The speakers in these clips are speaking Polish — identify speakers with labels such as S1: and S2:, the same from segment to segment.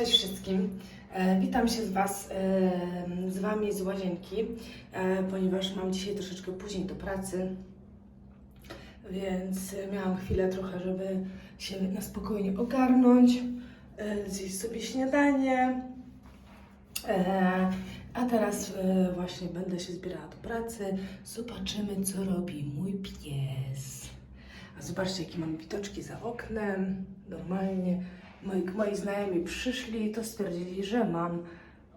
S1: Cześć wszystkim. E, witam się z Was, e, z Wami z łazienki, e, ponieważ mam dzisiaj troszeczkę później do pracy, więc miałam chwilę trochę, żeby się na spokojnie ogarnąć, zjeść sobie śniadanie. A teraz właśnie będę się zbierała do pracy. Zobaczymy, co robi mój pies. A zobaczcie, jakie mam widoczki za oknem. Normalnie moi, moi znajomi przyszli, to stwierdzili, że mam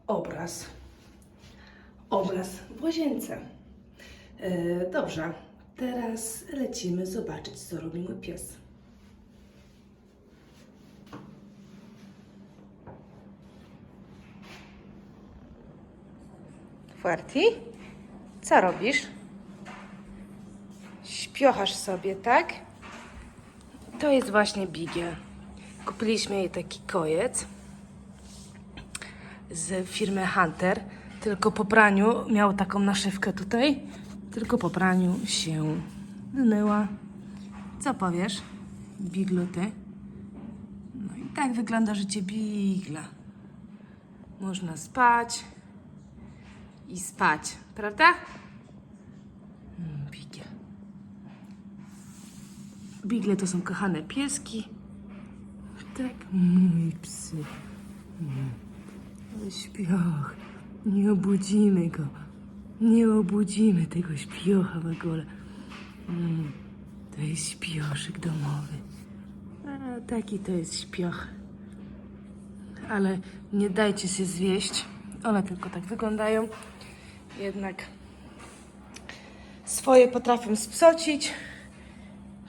S1: obraz. Obraz w łazience. E, dobrze, teraz lecimy zobaczyć, co robi mój pies. Fuerti, co robisz? Śpiochasz sobie, tak? To jest właśnie Bigiel. Kupiliśmy jej taki kojec z firmy Hunter. Tylko po praniu miał taką naszywkę tutaj. Tylko po praniu się zmyła. Co powiesz, Biglu, ty? No i tak wygląda życie Bigla. Można spać i spać, prawda? Mm, Bigiel. Bigle to są kochane pieski. Tak, mój psy. Śpioch. Nie obudzimy go. Nie obudzimy tego śpiocha w ogóle. Mm. To jest śpioszyk domowy. A, taki to jest śpioch. Ale nie dajcie się zwieść. One tylko tak wyglądają. Jednak swoje potrafią spsocić.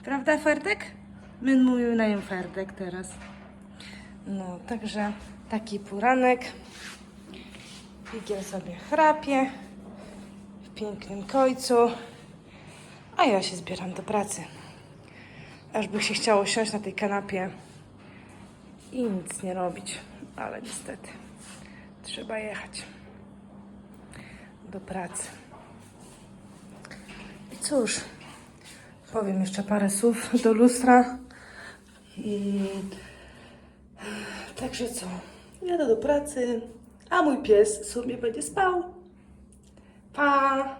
S1: Prawda, Ferdek? My mówimy na nią Ferdek teraz. No, także taki poranek. Figiel sobie chrapie w pięknym końcu, a ja się zbieram do pracy. Aż by się chciało siąść na tej kanapie i nic nie robić, ale niestety trzeba jechać do pracy. I cóż, powiem jeszcze parę słów do lustra. Mm. Także co? Jadę do pracy, a mój pies sobie będzie spał. Pa!